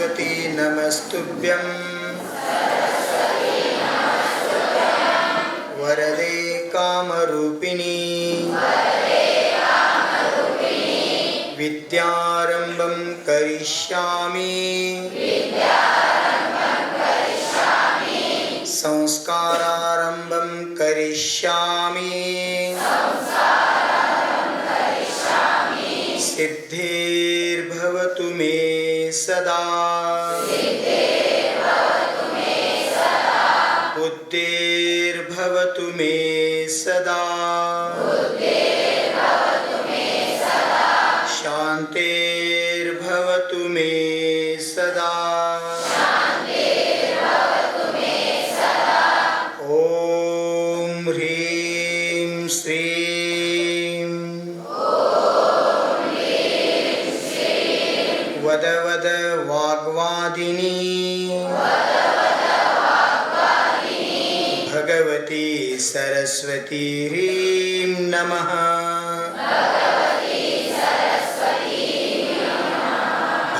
सरस्वती नमस्तुभ्यं। वरदे कामरूपिणी। विद्यारम्भं ह्रीं श्रीं वद वद वाग्वादिनी भगवती सरस्वती ह्रीं नमः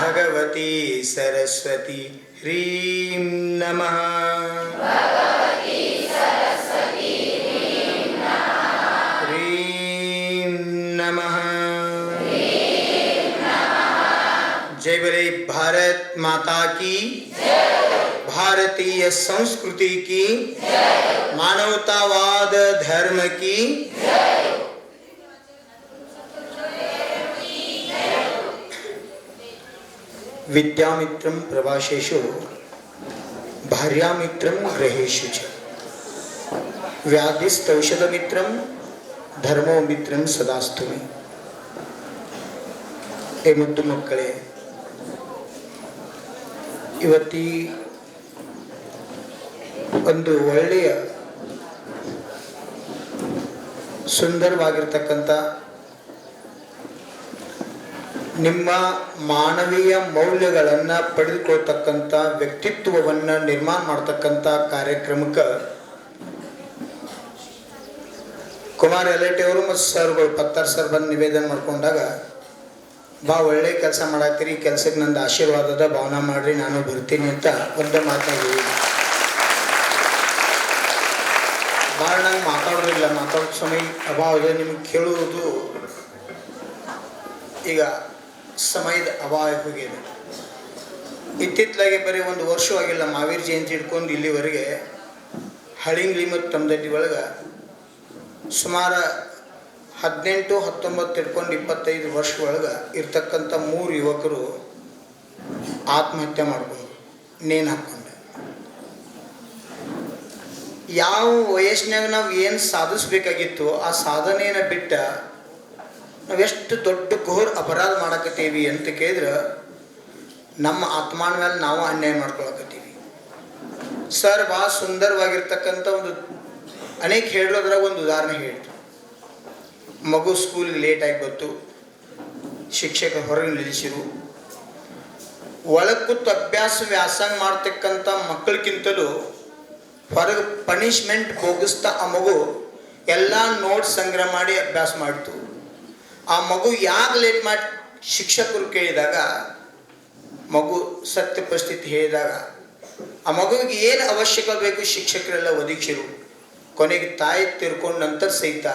भगवती सरस्वती ह्रीं नमः भारत माता की भारतीय संस्कृति की मानवतावाद धर्म की विद्यामित्रं प्रवासेषु भार्यामित्रं गृहेषु च व्याधिस्तौषधमित्रं ಧರ್ಮೋ ಮಿತ್ರಂ ಸದಾಸ್ತುಮಿ ಏ ಮುದ್ದು ಮಕ್ಕಳೇ ಇವತ್ತಿ ಒಂದು ಒಳ್ಳೆಯ ಸುಂದರವಾಗಿರ್ತಕ್ಕಂಥ ನಿಮ್ಮ ಮಾನವೀಯ ಮೌಲ್ಯಗಳನ್ನು ಪಡೆದುಕೊಳ್ತಕ್ಕಂಥ ವ್ಯಕ್ತಿತ್ವವನ್ನು ನಿರ್ಮಾಣ ಮಾಡ್ತಕ್ಕಂಥ ಕಾರ್ಯಕ್ರಮಕ್ಕೆ ಕುಮಾರ್ ಎಲೆಟೆಯವರು ಮತ್ತು ಸರ್ಗಳು ಪತ್ತಾರ್ ಸರ್ ಬಂದು ನಿವೇದನೆ ಮಾಡ್ಕೊಂಡಾಗ ಬಾ, ಒಳ್ಳೆ ಕೆಲಸ ಮಾಡತ್ತೀರಿ ಕೆಲ್ಸಕ್ಕೆ ನಂದು ಆಶೀರ್ವಾದದ ಭಾವನೆ ಮಾಡ್ರಿ, ನಾನು ಬರ್ತೀನಿ ಅಂತ ಒಂದೇ ಮಾತಾಡಿ ಭಾಳ ನಂಗೆ ಮಾತಾಡೋದಿಲ್ಲ ಮಾತಾಡೋ ಸಮಯ ಅಭಾವ ಇದೆ, ನಿಮ್ಗೆ ಕೇಳುವುದು ಈಗ ಸಮಯದ ಅಭಾವ ಹೋಗಿದೆ ಇತ್ತಿತ್ತಲಾಗೆ ಬರೀ ಒಂದು ವರ್ಷವಾಗಿಲ್ಲ ಮಾವೀರ್ ಜಯಂತಿ ಹಿಡ್ಕೊಂಡು ಇಲ್ಲಿವರೆಗೆ ಹಳಿಂಗ್ಲಿ ಮತ್ತು ತಮ್ಮದಡ್ಡಿ ಒಳಗೆ ಸುಮಾರು ಹದಿನೆಂಟು, ಹತ್ತೊಂಬತ್ತು ಹಿಡ್ಕೊಂಡು ಇಪ್ಪತ್ತೈದು ವರ್ಷ ಒಳಗೆ ಇರ್ತಕ್ಕಂಥ ಮೂರು ಯುವಕರು ಆತ್ಮಹತ್ಯೆ ಮಾಡ್ಕೊಂಡು ನೇಣು ಹಾಕ್ಕೊಂಡು ಯಾವ ವಯಸ್ಸಿನಾಗ ನಾವು ಏನು ಸಾಧಿಸ್ಬೇಕಾಗಿತ್ತು, ಆ ಸಾಧನೆಯನ್ನು ಬಿಟ್ಟ ನಾವೆಷ್ಟು ದೊಡ್ಡ ಘೋರ್ ಅಪರಾಧ ಮಾಡಕತ್ತೀವಿ ಅಂತ ಕೇಳಿದ್ರೆ ನಮ್ಮ ಆತ್ಮಾನ ಮೇಲೆ ನಾವು ಅನ್ಯಾಯ ಮಾಡ್ಕೊಳಕತ್ತೀವಿ. ಸರ್ ಭಾಳ ಸುಂದರವಾಗಿರ್ತಕ್ಕಂಥ ಒಂದು ಅನೇಕ ಹೇಳೋದ್ರಾಗ ಒಂದು ಉದಾಹರಣೆ ಹೇಳ್ತು ಮಗು ಸ್ಕೂಲಿಗೆ ಲೇಟಾಗಿ ಬಂತು. ಶಿಕ್ಷಕ ಹೊರಗೆ ನಿಲ್ಲಿಸಿರು. ಒಳಗೆ ಅಭ್ಯಾಸ ವ್ಯಾಸಂಗ ಮಾಡ್ತಕ್ಕಂಥ ಮಕ್ಕಳಿಗಿಂತಲೂ ಹೊರಗೆ ಪನಿಷ್ಮೆಂಟ್ ಹೋಗಿಸ್ತಾ ಆ ಮಗು ಎಲ್ಲ ನೋಟ್ಸ್ ಸಂಗ್ರಹ ಮಾಡಿ ಅಭ್ಯಾಸ ಮಾಡ್ತು. ಆ ಮಗು ಯಾಕೆ ಲೇಟ್ ಮಾಡಿ ಶಿಕ್ಷಕರು ಕೇಳಿದಾಗ, ಮಗು ಸತ್ಯ ಪರಿಸ್ಥಿತಿ ಹೇಳಿದಾಗ, ಆ ಮಗುವಿಗೆ ಏನು ಅವಶ್ಯಕ ಬೇಕು ಶಿಕ್ಷಕರೆಲ್ಲ ಒದಗಿಸಿರು. ಕೊನೆಗೆ ತಾಯಿ ತಿರ್ಕೊಂಡು ನಂತರ ಸಹಿತ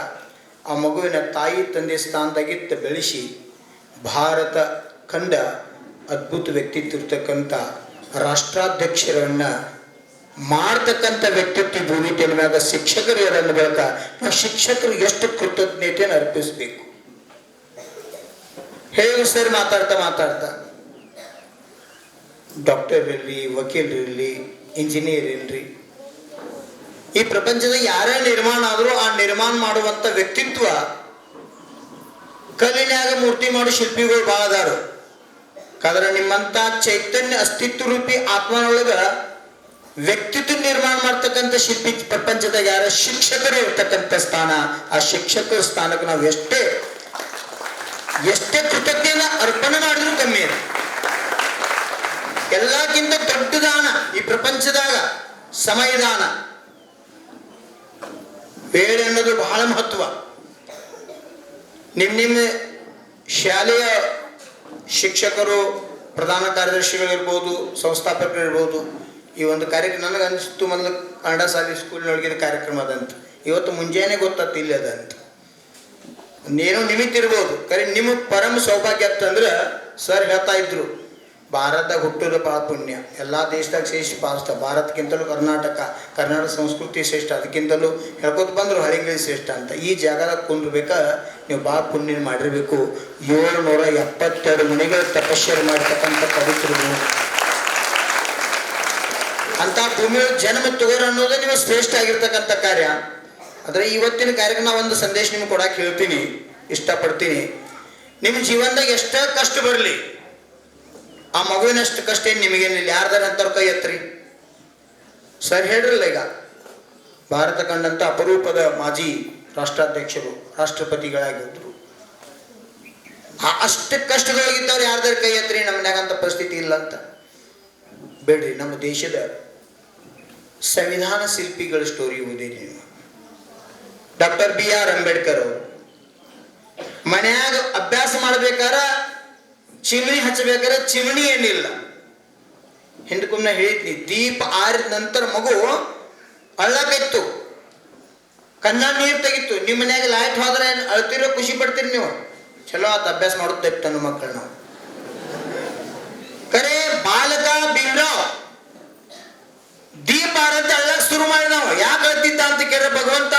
ಆ ಮಗುವಿನ ತಾಯಿ ತಂದೆ ಸ್ಥಾನದಾಗಿತ್ತ ಬೆಳೆಸಿ ಭಾರತ ಕಂಡ ಅದ್ಭುತ ವ್ಯಕ್ತಿತ್ವ ಇರ್ತಕ್ಕಂಥ ರಾಷ್ಟ್ರಾಧ್ಯಕ್ಷರನ್ನ ಮಾಡ್ತಕ್ಕಂಥ ವ್ಯಕ್ತಿತ್ವ ಭೂಮಿ ಮ್ಯಾಗ ಶಿಕ್ಷಕರು ಯಾರನ್ನು ಬೆಳಕ ನಾವು ಶಿಕ್ಷಕರು ಎಷ್ಟು ಕೃತಜ್ಞತೆಯನ್ನು ಅರ್ಪಿಸಬೇಕು? ಹೇಳಿ ಸರ್, ಮಾತಾಡ್ತಾ ಮಾತಾಡ್ತಾ. ಡಾಕ್ಟರ್ ಇರಲಿ ವಕೀಲರು ಇರಲಿ, ಇಂಜಿನಿಯರ್ ಇರಲಿ, ಈ ಪ್ರಪಂಚದ ಯಾರೇ ನಿರ್ಮಾಣ ಆದರೂ ನಿರ್ಮಾಣ ಮಾಡುವಂತ ವ್ಯಕ್ತಿತ್ವ ಕಲ್ಲಿನ್ಯಾಗ ಮೂರ್ತಿ ಮಾಡೋ ಶಿಲ್ಪಿಗಳು ಭಾಳ ಅದಾರು. ಕಾದ್ರೆ ನಿಮ್ಮಂತ ಚೈತನ್ಯ ಅಸ್ತಿತ್ವ ರೂಪಿ ಆತ್ಮನೊಳಗ ವ್ಯಕ್ತಿತ್ವ ನಿರ್ಮಾಣ ಮಾಡ್ತಕ್ಕಂತ ಶಿಲ್ಪಿ ಪ್ರಪಂಚದಾಗ ಯಾರ ಶಿಕ್ಷಕರು ಇರ್ತಕ್ಕಂಥ ಸ್ಥಾನ, ಆ ಶಿಕ್ಷಕರ ಸ್ಥಾನಕ್ಕೆ ನಾವು ಎಷ್ಟೇ ಎಷ್ಟೇ ಕೃತಜ್ಞನ ಅರ್ಪಣೆ ಮಾಡಿದ್ರು ಕಮ್ಮಿ ಎಲ್ಲಕ್ಕಿಂತ ದೊಡ್ಡ ದಾನ ಈ ಪ್ರಪಂಚದಾಗ ಸಮಯದಾನ. ವೇಳೆ ಅನ್ನೋದು ಬಹಳ ಮಹತ್ವ. ನಿಮ್ಮ ನಿಮ್ಮ ಶಾಲೆಯ ಶಿಕ್ಷಕರು, ಪ್ರಧಾನ ಕಾರ್ಯದರ್ಶಿಗಳಿರ್ಬೋದು, ಸಂಸ್ಥಾಪಕರಿರ್ಬೋದು, ಈ ಒಂದು ಕಾರ್ಯಕ್ರಮ ನನಗೆ ಅನಿಸ್ತು ಮೊದಲು ಕನ್ನಡ ಶಾಲೆ ಸ್ಕೂಲ್ನೊಳಗಿನ ಕಾರ್ಯಕ್ರಮ ಅದಂತ. ಇವತ್ತು ಮುಂಜಾನೆ ಗೊತ್ತಾತು ಇಲ್ಲಿ ಅದಂತ. ಏನೋ ನಿಮಿತ್ತ ಇರ್ಬೋದು ಕರೆ ನಿಮ್ಮ ಪರಮ ಸೌಭಾಗ್ಯ ಅಂತಂದ್ರೆ ಸರ್ ಹೇಳ್ತಾ ಇದ್ರು. ಭಾರತದಾಗ ಹುಟ್ಟಿದ ಭಾಳ ಪುಣ್ಯ ಎಲ್ಲ ದೇಶದಾಗ ಶ್ರೇಷ್ಠ ಭಾರತ ಭಾರತಕ್ಕಿಂತಲೂ ಕರ್ನಾಟಕ ಕರ್ನಾಟಕ ಸಂಸ್ಕೃತಿ ಶ್ರೇಷ್ಠ. ಅದಕ್ಕಿಂತಲೂ ಹೇಳ್ಕೊತ ಬಂದರು ಹಳಿಂಗಳಿ ಶ್ರೇಷ್ಠ ಅಂತ. ಈ ಜಾಗದಾಗ ಕುಂದ್ರಬೇಕ ನೀವು ಭಾಳ ಪುಣ್ಯ ಮಾಡಿರಬೇಕು. ಏಳ್ನೂರ ಎಪ್ಪತ್ತೆರಡು ಮನೆಗಳು ತಪಸ್ಸರು ಮಾಡ್ತಕ್ಕಂಥ ಪವಿತ್ರರು ಅಂತ ಭೂಮಿ ಜನ್ಮ ತಗೋರು ಅನ್ನೋದು ನಿಮಗೆ ಶ್ರೇಷ್ಠ ಆಗಿರ್ತಕ್ಕಂಥ ಕಾರ್ಯ. ಆದರೆ ಇವತ್ತಿನ ಕಾರ್ಯಕ್ರಮ ಒಂದು ಸಂದೇಶ ನಿಮ್ಗೆ ಕೊಡಕ್ಕೆ ಹೇಳ್ತೀನಿ. ಇಷ್ಟಪಡ್ತೀನಿ. ನಿಮ್ಮ ಜೀವನದಾಗ ಎಷ್ಟೇ ಕಷ್ಟ ಬರಲಿ. ಆ ಮಗುವಿನಷ್ಟು ಕಷ್ಟ ಏನು ನಿಮಗೇನಿಲ್ಲ ಯಾರ್ದಾರ ಅಂತವ್ರ ಕೈ ಎತ್ತರಿ. ಸರ್ ಹೇಳ್ರಲ್ಲ ಈಗ. ಭಾರತ ಕಂಡಂಥ ಅಪರೂಪದ ಮಾಜಿ ರಾಷ್ಟ್ರಾಧ್ಯಕ್ಷರು ರಾಷ್ಟ್ರಪತಿಗಳಾಗಿದ್ದರು ಅಷ್ಟು ಕಷ್ಟದೊಳಗಿದ್ದವ್ರು ಯಾರ್ದಾರ ಕೈ ಎತ್ತರಿ? ನಮ್ಮನ್ಯಾಗಂತ ಪರಿಸ್ಥಿತಿ ಇಲ್ಲ ಅಂತ. ಬೇಡ್ರಿ, ನಮ್ಮ ದೇಶದ ಸಂವಿಧಾನ ಶಿಲ್ಪಿಗಳ ಸ್ಟೋರಿ ಓದಿ ನೀವು. ಡಾಕ್ಟರ್ ಬಿ ಆರ್ ಅಂಬೇಡ್ಕರ್ ಅವರು. ಮನ್ಯಾಗ ಅಭ್ಯಾಸ ಮಾಡ್ಬೇಕಾರ ಚಿಮಣಿ ಹಚ್ಚಬೇಕಾದ್ರೆ ಚಿಮಣಿ ಏನಿಲ್ಲ. ಹಿಂದಕ್ಕೊಮ್ಮೆ ಹೇಳಿದ್ನಿ, ದೀಪ ಆರಿದ ನಂತರ ಮಗು ಅಳ್ಳಕಿತ್ತು. ಕನ್ನ ನೀರು ತೆಗಿತ್ತು ನಿಮ್ಮ ಮನ್ಯಾಗ ಲೈಟ್ ಹೋದ್ರೆ ಅಳ್ತಿರೋ ಖುಷಿ ಪಡ್ತೀರಿ ನೀವು? ಚಲೋ ಆತ ಅಭ್ಯಾಸ ಮಾಡುತ್ತೆ ತನ್ನ ಮಕ್ಕಳು ಕರೆ ಬಾಲಕ ಭೀಮರಾವ್, ದೀಪ ಆರಂತೆ ಅಳ್ಳಕ್ ಶುರು ಮಾಡಿ ನಾವು ಯಾಕೆ ಅಳ್ತಿದ್ದ ಅಂತ ಕೇಳ ಭಗವಂತ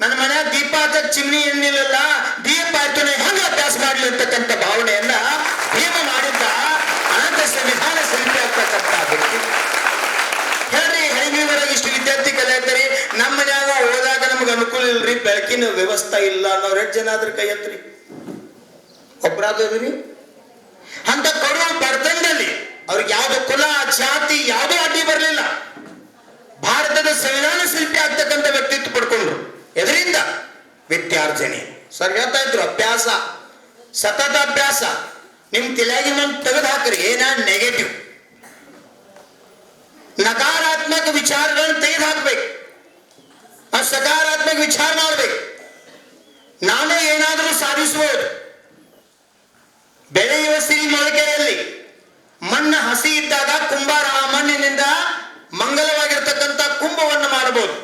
ನನ್ನ ಮನೆ ದೀಪ ಆದ ಚಿಮ್ನಿ ಎಣ್ಣಿಲ್ಲಲ್ಲ ದೀಪ ಆಯ್ತು ಹೆಂಗ ಅಭ್ಯಾಸ ಮಾಡ್ಲಿ ಅಂತಕ್ಕಂಥ ಭಾವನೆಯನ್ನ ಭೀಮ ಮಾಡಿದ್ದ ಅನಂತ ಸಂವಿಧಾನ ಶಿಲ್ಪಿ ಆಗ್ತಕ್ಕಂಥ ವ್ಯಕ್ತಿ. ಹೇಳ್ರಿ ಹೆಂಗಿವರೆಗೆ ಇಷ್ಟು ವಿದ್ಯಾರ್ಥಿ ಕಲಿಯತ್ತೀರಿ ನಮ್ಮ ಮನ್ಯಾಗ ಹೋದಾಗ ನಮ್ಗೆ ಅನುಕೂಲ ಇಲ್ರಿ, ಬೆಳಕಿನ ವ್ಯವಸ್ಥೆ ಇಲ್ಲ ಅನ್ನೋರು ಎಷ್ಟು ಜನ ಆದ್ರ ಕೈ ಎತ್ರಿ. ಒಬ್ಬರಾದ್ರಿ ಅಂತ ಕಡು ಬಡತನದಲ್ಲಿ ಅವ್ರಿಗೆ ಯಾವ್ದು ಕುಲ ಜಾತಿ ಯಾವುದೋ ಅಡ್ಡಿ ಬರಲಿಲ್ಲ ಭಾರತದ ಸಂವಿಧಾನ ಶಿಲ್ಪಿ ಆಗ್ತಕ್ಕಂಥ ವ್ಯಕ್ತಿತ್ವ ಪಡ್ಕೊಂಡ್ರು ಎದರಿಂದ ವಿದ್ಯಾರ್ಜನೆ ಸರ್ ಹೇಳ್ತಾ ಇದ್ರು ಅಭ್ಯಾಸ, ಸತತ ಅಭ್ಯಾಸ. ನಿಮ್ ತಲೆಯಾಗಿನ ತೆಗೆದು ಹಾಕ್ರಿ, ಏನ ನೆಗೆಟಿವ್ ನಕಾರಾತ್ಮಕ ವಿಚಾರಗಳನ್ನು ತೆಗೆದು ಹಾಕ್ಬೇಕು. ಆ ಸಕಾರಾತ್ಮಕ ವಿಚಾರ ಮಾಡ್ಬೇಕು. ನಾನೇ ಏನಾದರೂ ಸಾಧಿಸಬಹುದು ಬೆಳೆಯುವ ಸಿರಿ ಮೊಳಕೆಯಲ್ಲಿ ಮಣ್ಣು ಹಸಿ ಇದ್ದಾಗ ಕುಂಬಾರ ಆ ಮಣ್ಣಿನಿಂದ ಮಂಗಲವಾಗಿರ್ತಕ್ಕಂಥ ಕುಂಭವನ್ನು ಮಾಡಬಹುದು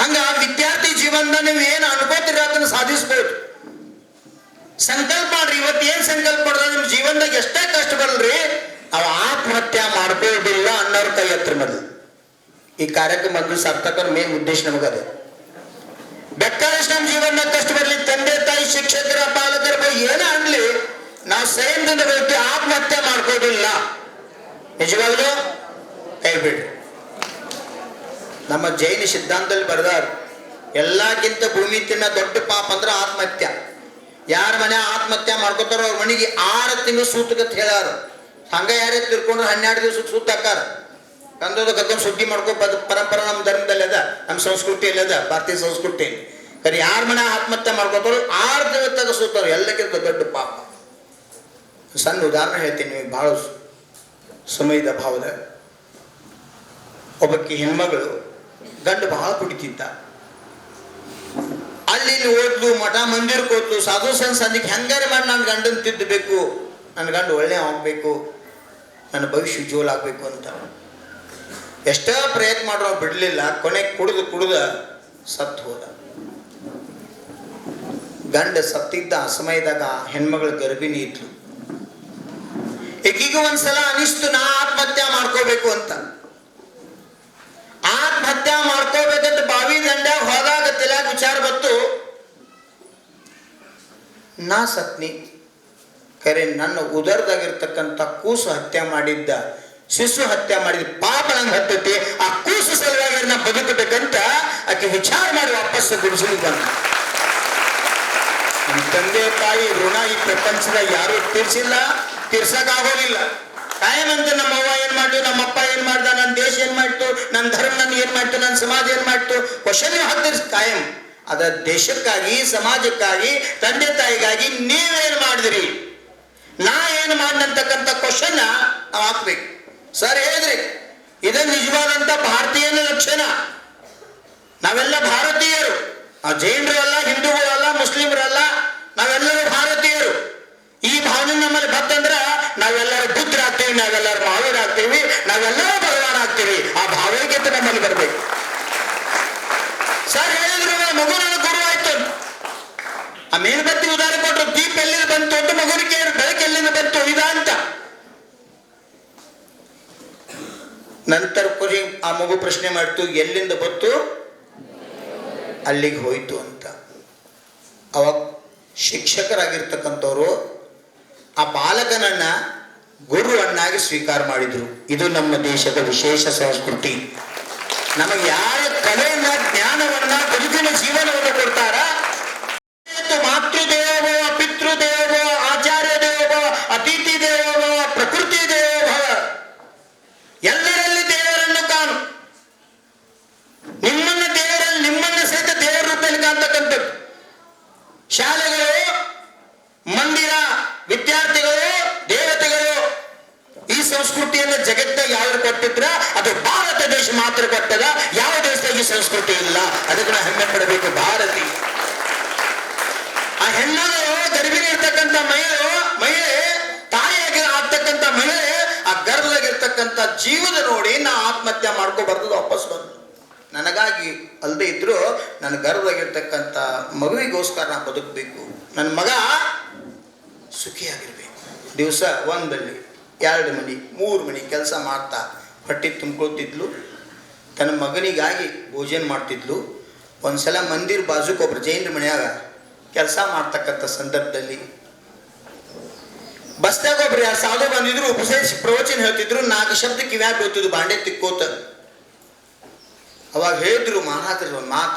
ಹಂಗ ವಿದ್ಯಾರ್ಥಿ ಜೀವನದ ನೀವು ಏನು ಅನ್ಕೋತಿರೋ ಅದನ್ನು ಸಾಧಿಸ್ಬೋದು. ಸಂಕಲ್ಪ ಮಾಡ್ರಿ, ಇವತ್ತು ಏನ್ ಸಂಕಲ್ಪ ಮಾಡಿದ್ರೆ ನಿಮ್ ಜೀವನದಾಗ ಎಷ್ಟೇ ಕಷ್ಟ ಬರಲ್ರಿ ಅವ ಆತ್ಮಹತ್ಯೆ ಮಾಡ್ಕೊಳ್ಳೋದಿಲ್ಲ ಅನ್ನೋರ್ ಕೈ ಹತ್ರ ಮೊದಲು ಈ ಕಾರ್ಯಕ್ರಮ ಮೊದಲು ಸಾರ್ಥಕ ಮೇನ್ ಉದ್ದೇಶ ನಮಗದ ಬೇಕಾದಷ್ಟು ನಮ್ ಜೀವನ ಕಷ್ಟ ಬರಲಿ, ತಂದೆ, ತಾಯಿ, ಶಿಕ್ಷಕರ, ಪಾಲಕರ ಏನೇ ಅನ್ಲಿ, ನಾವು ಸೈನ್ಯದಿಂದ ವ್ಯಕ್ತಿ ಆತ್ಮಹತ್ಯೆ ಮಾಡ್ಕೋದಿಲ್ಲ ನಿಜವಾಗ್ಲೂ? ಕೈ ಬಿಡ್ರಿ. ನಮ್ಮ ಜೈನ ಸಿದ್ಧಾಂತದಲ್ಲಿ ಬರೆದಾರ ಎಲ್ಲಕ್ಕಿಂತ ಭೂಮಿ ತಿನ್ನ ದೊಡ್ಡ ಪಾಪ ಅಂದ್ರೆ ಆತ್ಮಹತ್ಯೆ. ಯಾರ ಮನೆ ಆತ್ಮಹತ್ಯೆ ಮಾಡ್ಕೋತಾರೋ ಅವ್ರ ಮನೆಗೆ ಆರು ತಿಂಗಳು ಸೂತಕತ್ ಹೇಳಾರ ಹಂಗ ಯಾರೇ ತಿರ್ಕೊಂಡ್ರೆ ಹನ್ನೆರಡು ದಿವಸಕ್ಕೆ ಸೂತ್ ಹಾಕಾರ ಕಂದೋದ ಸುದ್ದಿ ಮಾಡ್ಕೋ, ಪದ ಪರಂಪರೆ ನಮ್ಮ ಧರ್ಮದಲ್ಲಿ ಅದ ನಮ್ಮ ಸಂಸ್ಕೃತಿಯಲ್ಲಿ ಅದ, ಭಾರತೀಯ ಸಂಸ್ಕೃತಿಯಲ್ಲಿ. ಕರೆ ಯಾರ ಮನೆ ಆತ್ಮಹತ್ಯೆ ಮಾಡ್ಕೋತಾರೋ ಆರು ದಿವಸ ಸೂತಾರ ಎಲ್ಲಕ್ಕಿಂತ ದೊಡ್ಡ ಪಾಪ. ಸಣ್ಣ ಉದಾಹರಣೆ ಹೇಳ್ತೀನಿ ನಿಮಗೆ ಬಹಳ ಸಮಯದ ಭಾವದ ಒಬ್ಬಕ್ಕೆ ಹೆಣ್ಮಗಳು ಗಂಡು ಬಹಳ ಕುಡಿತಿದ್ದ ಅಲ್ಲಿ ಓದ್ಲು ಮಠ ಮಂದಿರಕ್ಕೆ ಓದ್ಲು ಸಾಧು ಸಂಧಿಗೆ ಹೆಂಗಾರೆ ಮಾಡಿ ನನ್ನ ಗಂಡನ ತಿದ್ದಬೇಕು ನನ್ನ ಗಂಡ ಒಳ್ಳೆ ಆಗ್ಬೇಕು. ನನ್ನ ಭವಿಷ್ಯ ಉಜ್ವಲ ಆಗ್ಬೇಕು ಅಂತ. ಎಷ್ಟೋ ಪ್ರಯತ್ನ ಮಾಡ್ರ ಬಿಡಲಿಲ್ಲ. ಕೊನೆಗೆ ಕುಡಿದು ಕುಡಿದ ಸತ್ತು ಹೋದ. ಗಂಡ ಸತ್ತಿದ್ದ ಆ ಸಮಯದಾಗ ಹೆಣ್ಮಗಳ ಗರ್ಭಿಣಿ ಇದ್ಲು. ಈಗೀಗ ಒಂದ್ಸಲ ಅನಿಸ್ತು, ನಾ ಆತ್ಮಹತ್ಯೆ ಮಾಡ್ಕೋಬೇಕು ಅಂತ. ಆತ್ಮಹತ್ಯೆ ಮಾಡ್ಕೋಬೇಕಂತ ಬಾವಿ ದಂಡ ಹೋದಾಗ ತಲೆಯಾಗ ವಿಚಾರ ಬತ್ತು ನಾ ಸತ್ನಿ ಖರೆ ನನ್ನ ಉದರದಾಗಿರ್ತಕ್ಕಂಥ ಕೂಸು ಹತ್ಯೆ ಮಾಡಿದ್ದ, ಶಿಶು ಹತ್ಯೆ ಮಾಡಿದ ಪಾಪ ನಂಗೆ ಹತ್ತೈತಿ, ಆ ಕೂಸು ಸಲುವಾಗಿ ನಾ ಬದುಕಬೇಕಂತ ಆಕೆ ವಿಚಾರ ಮಾಡಿ ವಾಪಸ್ ಗುಡಿಸಲಿಗೆ ಬಂದ. ನಮ್ಮ ತಂದೆ ತಾಯಿ ಋಣ ಈ ಪ್ರಪಂಚದ ಯಾರು ತೀರ್ಸಿಲ್ಲ, ತೀರ್ಸಕ್ ಕಾಯಂ ಅಂತ ನಮ್ಮ ಅವ್ವ ಏನ್ ಮಾಡ್ತು? ನಮ್ಮ ಅಪ್ಪ ಏನ್ ಮಾಡ್ದ? ನನ್ನ ದೇಶ ಏನ್ ಮಾಡ್ತು? ನನ್ನ ಧರ್ಮ ನನ್ ಏನ್ ಮಾಡ್ತು? ನನ್ನ ಸಮಾಜ ಏನ್ ಮಾಡ್ತು? ಕ್ವಶನ್ ಹಾಕ್ತಿರ್ ಕಾಯಂ. ಅದ ದೇಶಕ್ಕಾಗಿ, ಸಮಾಜಕ್ಕಾಗಿ, ತಂದೆ ತಾಯಿಗಾಗಿ ನೀವೇನ್ ಮಾಡಿದ್ರಿ? ನಾ ಏನ್ ಮಾಡಿದಂತಕ್ಕಂಥ ಕ್ವಶನ್ ನಾವು ಹಾಕ್ಬೇಕು. ಸರ್ ಹೇಳಿದ್ರಿ, ಇದ ನಿಜವಾದಂತ ಭಾರತೀಯ ಲಕ್ಷಣ. ನಾವೆಲ್ಲ ಭಾರತೀಯರು. ನಾವು ಜೈನರು ಅಲ್ಲ, ಹಿಂದೂಗಳಲ್ಲ, ಮುಸ್ಲಿಮರಲ್ಲ, ನಾವೆಲ್ಲರೂ ಭಾರತೀಯರು. ಈ ಭಾವನೆ ನಮ್ಮಲ್ಲಿ ಬಂತಂದ್ರ ನಾವೆಲ್ಲರೂ ಬುದ್ಧರಾಗ್ತೀವಿ, ನಾವೆಲ್ಲರೂ ಮಹಾವೀರ ಆಗ್ತೀವಿ ನಾವೆಲ್ಲರೂ ಭಗವಾನ್ ಆಗ್ತೀವಿ ಆ ಭಾವೈಕ್ಯತೆ ನಮ್ಮಲ್ಲಿ ಬರ್ಬೇಕು. ಸರ್, ಹೇಳಿದ್ರು ಮಗು ಗುರು ಆಯ್ತು ಆ ಮೇಲ್ಬತ್ತಿ ಉದಾಹರಣೆ ಕೊಟ್ಟರು ದೀಪ ಎಲ್ಲಿಂದ ಬಂತು ಅಂತ ಮಗುವಿಗೆ ಕೇಳಿ ಬೆಳಕು ಎಲ್ಲಿಂದ ಬಂತು, ಇದ ಅಂತ. ನಂತರ ಕುರಿ ಆ ಮಗು ಪ್ರಶ್ನೆ ಮಾಡ್ತು, ಎಲ್ಲಿಂದ ಬಂತು? ಅಲ್ಲಿಗೆ ಹೋಯ್ತು ಅಂತ. ಅವಾಗ ಶಿಕ್ಷಕರಾಗಿರ್ತಕ್ಕಂಥವ್ರು ಆ ಬಾಲಕನನ್ನ ಗುರುವನ್ನಾಗಿ ಸ್ವೀಕಾರ ಮಾಡಿದ್ರು. ಇದು ನಮ್ಮ ದೇಶದ ವಿಶೇಷ ಸಂಸ್ಕೃತಿ. ನಮಗೆ ಯಾರ ಕಲೆಯನ್ನ ಜ್ಞಾನವನ್ನ ಬದುಕಿನ ಜೀವನವನ್ನು ಕೊಡ್ತಾರ ಇವತ್ತು ಮಾತೃದೇವೋ ಪಿತೃದೇವೋ ಆಚಾರ್ಯ ದೇವೋ ಅತಿಥಿ ದೇವೋ ಪ್ರಕೃತಿ ದೇವೋ ಎಲ್ಲರಲ್ಲಿ ದೇವರನ್ನು ಕಾಣು ನಿಮ್ಮನ್ನ ದೇವರಲ್ಲಿ ನಿಮ್ಮನ್ನ ಸಹಿತ ದೇವರ ರೂಪದಲ್ಲಿ ಕಾಣ್ತಕ್ಕಂಥದ್ದು ಶಾಲೆಗಳು ಮಂದಿರ ವಿದ್ಯಾರ್ಥಿಗಳು ದೇವತೆಗಳು ಈ ಸಂಸ್ಕೃತಿಯನ್ನು ಜಗತ್ತ ಯಾರು ಕೊಟ್ಟಿದ್ರ ಅದು ಭಾರತ ದೇಶ ಮಾತ್ರ ಕೊಟ್ಟದ ಯಾವ ದೇಶದಾಗ ಈ ಸಂಸ್ಕೃತಿ ಇಲ್ಲ ಅದಕ್ಕೆ ನಾವು ಹೆಮ್ಮೆ ಪಡಬೇಕು ಭಾರತಿ ಆ ಹೆಣ್ಣುಗಳು ಗರ್ಭಿಣಿ ಇರ್ತಕ್ಕಂಥ ಮಹಿಳೆ ಮಹಿಳೆ ತಾಯಿಯಾಗಿ ಆಗ್ತಕ್ಕಂಥ ಮಹಿಳೆ ಆ ಗರ್ಭದಾಗಿರ್ತಕ್ಕಂಥ ಜೀವದ ನೋಡಿ ನಾ ಆತ್ಮಹತ್ಯೆ ಮಾಡ್ಕೋಬಾರ್ದು ವಾಪಸ್ ಬಂದು ನನಗಾಗಿ ಅಲ್ಲದೆ ಇದ್ದರೂ ನನ್ನ ಗರ್ಭದಾಗಿರ್ತಕ್ಕಂಥ ಮಗುವಿಗೋಸ್ಕರ ನಾನು ಬದುಕಬೇಕು. ನನ್ನ ಮಗ ಸುಖಿಯಾಗಿರಬೇಕು. ದಿವಸ ಒಂದಲ್ಲಿ, ಎರಡು ಮನಿ, ಮೂರು ಮನಿ ಕೆಲಸ ಮಾಡ್ತಾ ಹೊಟ್ಟೆ ತುಂಬ್ಕೊಳ್ತಿದ್ಲು. ತನ್ನ ಮಗನಿಗಾಗಿ ಭೋಜನ ಮಾಡ್ತಿದ್ಲು. ಒಂದ್ಸಲ ಮಂದಿರ ಬಾಜುಕ್ ಜೈನ್ರ ಮನ್ಯಾಗ ಕೆಲಸ ಮಾಡ್ತಕ್ಕಂಥ ಸಂದರ್ಭದಲ್ಲಿ ಬಸ್ದಾಗ ಒಬ್ರು ಯಾರು ಸಾಧು ಬಂದಿದ್ರು ಉಪದೇಶ ಪ್ರವಚನ ಹೇಳ್ತಿದ್ರು, ನಾಲ್ಕು ಶಬ್ದ ಕಿವ್ಯಾಗ ಬೀಳ್ತಿದ್ರು ಬಾಂಡೆ ತಿಕ್ಕೋತ. ಅವಾಗ ಹೇಳಿದ್ರು ಮಹಾತ್ರ ಮಾತ.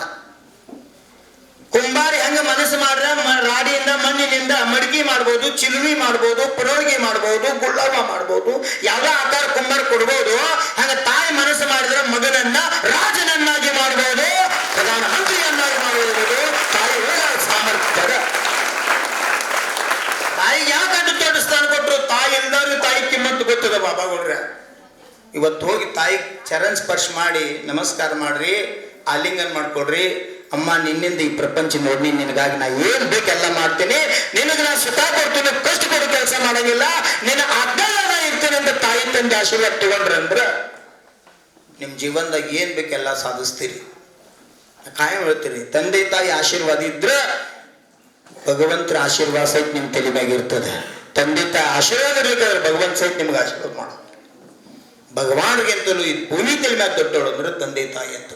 ಕುಂಬಾರಿ ಹೆಂಗ ಮನಸ್ಸು ಮಾಡ್ರ ರಾಡಿಯಿಂದ, ಮಣ್ಣಿನಿಂದ ಮಡಗಿ ಮಾಡ್ಬೋದು ಚಿಲ್ವಿ ಮಾಡ್ಬೋದು ಪುರೋಗಿ ಮಾಡ್ಬೋದು ಗುಳ್ಳವ ಮಾಡ್ಬೋದು ಯಾವ ಆಕಾರ ಕುಂಬಾರ ಕೊಡ್ಬೋದು, ಹಂಗ ತಾಯಿ ಮನಸ್ಸು ಮಾಡಿದ್ರ ಮಗನನ್ನ ರಾಜನನ್ನಾಗಿ ಮಾಡ್ಬೋದು ಪ್ರಧಾನಮಂತ್ರಿಯನ್ನಾಗಿ ಮಾಡಬಹುದು ತಾಯಿ ಒಳಗ ಸಾಮರ್ಥ್ಯದ ತಾಯಿಗೆ ಯಾಕೆ ಅಡ್ಡು ದೊಡ್ಡ ಸ್ಥಾನ ಕೊಟ್ಟರು ತಾಯಿ ಇಲ್ದವ್ರಿಗೆ ತಾಯಿ ಕಿಮ್ಮತ್ತು ಗೊತ್ತದ ಬಾಬಾಗಳ್ರೆ ಇವತ್ತು ಹೋಗಿ ತಾಯಿ ಚರಣ್ ಸ್ಪರ್ಶ ಮಾಡಿ ನಮಸ್ಕಾರ ಮಾಡ್ರಿ, ಆಲಿಂಗನ್ ಮಾಡ್ಕೊಡ್ರಿ. ಅಮ್ಮ, ನಿನ್ನಿಂದ ಈ ಪ್ರಪಂಚ ನೋಡಿ ನಿನಗಾಗಿ ನಾ ಏನ್ ಬೇಕೆಲ್ಲ ಮಾಡ್ತೀನಿ. ನಿನಗೆ ನಾ ಸುಖ ಕೊಡ್ತೀನಿ, ಕಷ್ಟ ಕೊಡೋ ಕೆಲಸ ಮಾಡಂಗಿಲ್ಲ ನಿನ್ನ ಅಗ್ಗಲ್ಲ ಇರ್ತೀನಿ ಅಂತ ತಾಯಿ ತಂದೆ ಆಶೀರ್ವಾದ ತಗೊಂಡ್ರಂದ್ರ ನಿಮ್ಮ ಜೀವನದಾಗ ಏನ್ ಬೇಕೆಲ್ಲ ಸಾಧಿಸ್ತೀರಿ. ಕಾಯಂ ಹೇಳ್ತೀರಿ ತಂದೆ ತಾಯಿ ಆಶೀರ್ವಾದ ಇದ್ರ ಭಗವಂತರ ಆಶೀರ್ವಾದ ಸಹಿತ ನಿಮ್ ತಲೆ ಮ್ಯಾಗ ಇರ್ತದೆ. ತಂದೆ ತಾಯಿ ಆಶೀರ್ವಾದ ಇರ್ಬೇಕಾದ್ರೆ ಭಗವಂತ ಸಹಿತ ನಿಮ್ಗೆ ಆಶೀರ್ವಾದ ಮಾಡ. ಭಗವಾನ್ಗಿಂತಲೂ ಈ ಭೂಮಿ ತಲೆ ಮ್ಯಾಗ ದೊಡ್ಡವಳು ಅಂದ್ರೆ ತಂದೆ ತಾಯಿ ಅಂತ